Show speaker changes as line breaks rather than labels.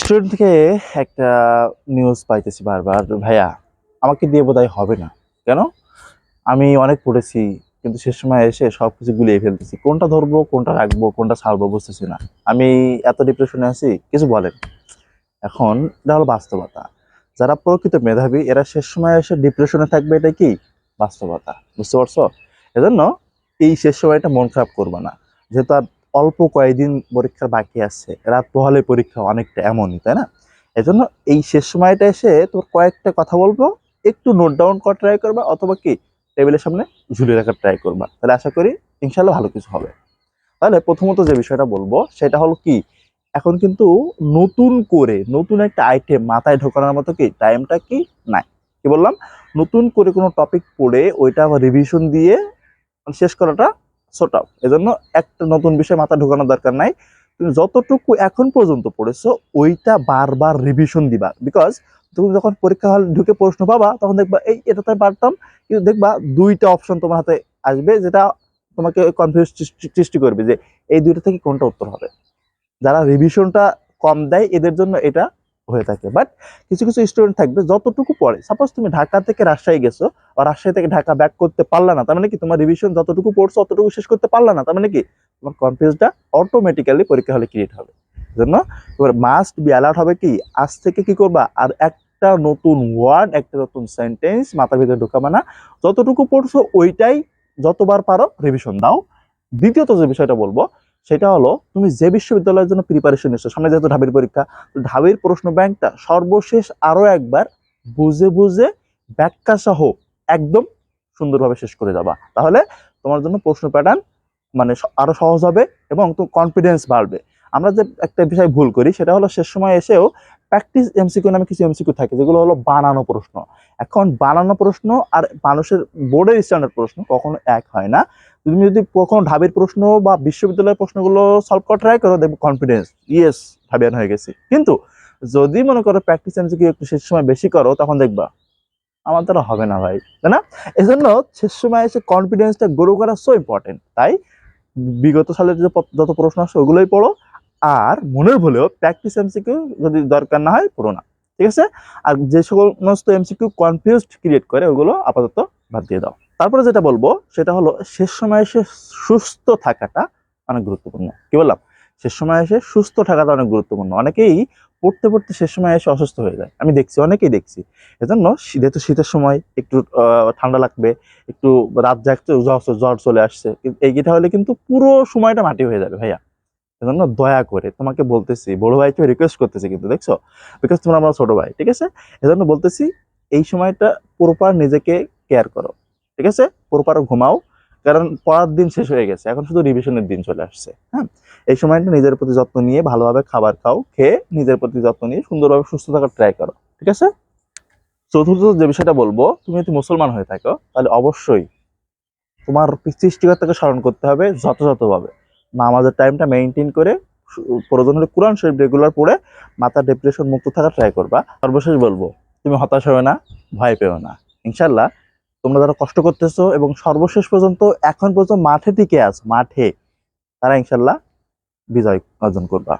Student থেকে একটা news পাইতেছি বারবার, ভাইয়া, আমাকে দিয়ে বোধহয় হবে না। কেন? আমি অনেক পড়েছি, কিন্তু শেষ সময় এসে সব কিছু গুলিয়ে ফেলতেছি। কোনটা ধরবো, কোনটা রাখব, কোনটা ছাড়বো বুঝতেছি না। আমি এত ডিপ্রেশনে আছি, কিছু বলেন। এখন এটা হলো বাস্তবতা। যারা প্রকৃত মেধাবী, এরা শেষ সময় এসে ডিপ্রেশনে থাকবে, এটা কি? বাস্তবতা। বুঝতে পারছ? এজন্য এই শেষ সময়টা মন খারাপ করবে না। যেহেতু আর অল্প কয়েকদিন পরীক্ষার বাকি আছে। রাত পোহালে পরীক্ষা অনেকটা এমনই, তাই না? এজন্য এই শেষ সময়টা এসে তোর কয়েকটা কথা বলব, একটু নোট ডাউন করা ট্রাই করবা, অথবা কি টেবিলের সামনে ঝুলিয়ে রাখার ট্রাই করবা। তাহলে আশা করি ইনশাল্লাহ ভালো কিছু হবে। তাহলে প্রথমত যে বিষয়টা বলব, সেটা হলো কি, এখন কিন্তু নতুন করে নতুন একটা আইটেম মাথায় ঢোকানোর মতো কি টাইমটা কি? নাই। কি বললাম? নতুন করে কোনো টপিক পড়ে ওইটা আবার রিভিশন দিয়ে শেষ করাটা ছোট এজন্য একটা নতুন বিষয় মাথা ঢোকানোর দরকার নাই। তুমি যতটুকু এখন পর্যন্ত পড়েছো, ওইটা বারবার রিভিশন দিবা। বিকজ তুমি যখন পরীক্ষা হল ঢুকে প্রশ্ন পাবা, তখন দেখবা, এই, এটা তো আমি পারতাম। কিন্তু দেখবা, দুইটা অপশন তোমার হাতে আসবে, যেটা তোমাকে কনফিউজ সৃষ্টি করবে যে, এই দুইটা থেকে কোনটা উত্তর হবে? যারা রিভিশনটা কম দেয়, এদের জন্য এটা হয়ে থাকে। বাট কিছু কিছু স্টুডেন্ট থাকবে, যতটুকু পড়ে। সাপোজ তুমি ঢাকা থেকে রাজশাহী গেছো, আর রাজশাহী থেকে ঢাকা ব্যাক করতে পারলা না, তার মানে কি তোমার রিভিশন যতটুকু পড়ছো, অতটুকু শেষ করতে পারলা না, তার মানে কি? তোমার কনফিউজটা অটোমেটিক্যালি পরীক্ষা হলে ক্রিয়েট হবে। জন্য তোমার মাস্ট বি অ্যালার্ট হবে কি? আজ থেকে কি করবা? আর একটা নতুন ওয়ার্ড একটা নতুন সেন্টেন্স মাথার ভিতরে ঢোকাবা না। যতটুকু পড়ছো, ওইটাই যতবার পারো রিভিশন দাও। দ্বিতীয়ত যে বিষয়টা বলব সেটা হলো, তুমি যে বিশ্ববিদ্যালয়ের জন্য প্রিপারেশন নিচ্ছ সামনে যেহেতু ঢাবির পরীক্ষা ঢাবির প্রশ্ন ব্যাংকটা সর্বশেষ আরও একবার বুঝে বুঝে ব্যাখ্যা সহ একদম সুন্দরভাবে শেষ করে যাবা তাহলে তোমার জন্য প্রশ্ন প্যাটার্ন মানে স- আরও সহজ হবে এবং তো কনফিডেন্স বাড়বে। আমরা যে একটা বিষয় ভুল করি, সেটা হলো শেষ সময় এসেও প্র্যাকটিস এমসিকিউ নামে কিছু এমসিকিউ থাকে, যেগুলো হলো বানানো প্রশ্ন। এখন বানানো প্রশ্ন আর মানুষের বোর্ডের স্ট্যান্ডার্ড প্রশ্ন কখনো এক হয় না। তুমি যদি কখনো ঢাবির প্রশ্ন বা বিশ্ববিদ্যালয়ের প্রশ্নগুলো সলভ করা ট্রাই করো, দেখব কনফিডেন্স ইয়েস ঢাবিয়ান হয়ে গেছি। কিন্তু যদি মনে করো প্র্যাকটিস এমসিকিউ একটু শেষ সময় বেশি করো, তখন দেখবা আমার দ্বারা হবে না ভাই, তাই না? এই জন্য শেষ সময় এসে কনফিডেন্সটা গ্রো করা সো ইম্পর্টেন্ট তাই বিগত সালের যে যত প্রশ্ন আসে ওগুলোই পড়ো, আর মনের ভুলেও প্র্যাকটিস এমসিকিউ যদি দরকার না হয়, পড়ো না। ঠিক আছে? আর যে সমস্ত এমসিকিউ কনফিউজড ক্রিয়েট করে, ওগুলো আপাতত বাদ দিয়ে দাও। তারপরে যেটা বলব, সেটা হলো শেষ সময় এসে সুস্থ থাকাটা অনেক গুরুত্বপূর্ণ। কি বললাম? শেষ সময় এসে সুস্থ থাকাটা অনেক গুরুত্বপূর্ণ। অনেকেই পড়তে পড়তে শেষ সময় এসে অসুস্থ হয়ে যায়। আমি দেখছি, অনেকেই দেখছি। এজন্য যেহেতু শীতের সময় একটু ঠান্ডা লাগবে, একটু রাত জাগতে জ্বর জ্বর চলে আসছে, কিন্তু এইটা হলে কিন্তু পুরো সময়টা মাটি হয়ে যাবে ভাইয়া। এজন্য দয়া করে তোমাকে বলতেছি, বড় ভাইকে রিকোয়েস্ট করতেছি কিন্তু, দেখছ? বিকজ তোমরা আমার ছোট ভাই, ঠিক আছে? এজন্য বলতেছি, এই সময়টা প্রপার নিজেকে কেয়ার করো, ঠিক আছে? প্রপার ঘুমাও, কারণ পড়ার দিন শেষ হয়ে গেছে, এখন শুধু রিভিশনের দিন চলে আসছে হ্যাঁ? এই সময়টা নিজের প্রতি যত্ন নিয়ে ভালোভাবে খাবার খাও, খেয়ে নিজের প্রতি যত্ন নিয়ে সুন্দরভাবে সুস্থ থাকার ট্রাই করো, ঠিক আছে? চতুর্থ যে বিষয়টা বলব, তুমি যদি মুসলমান হয়ে থাকো, তাহলে অবশ্যই তোমার সৃষ্টিকর্তাকে স্মরণ করতে হবে যথাযথভাবে। নামাজের টাইমটা মেনটেন করে প্রয়োজন হলে কোরআন শরীফ রেগুলার পড়ে মাথা ডিপ্রেশন মুক্ত থাকা ট্রাই করবা। সর্বশেষ বলব, তুমি হতাশ হবে না, ভয় পেও না। ইনশাল্লাহ তোমরা যারা কষ্ট করতেছো এবং সর্বশেষ পর্যন্ত, এখন পর্যন্ত মাঠে টিকে আছো, মাঠে, তারা ইনশাল্লাহ বিজয় অর্জন করবা।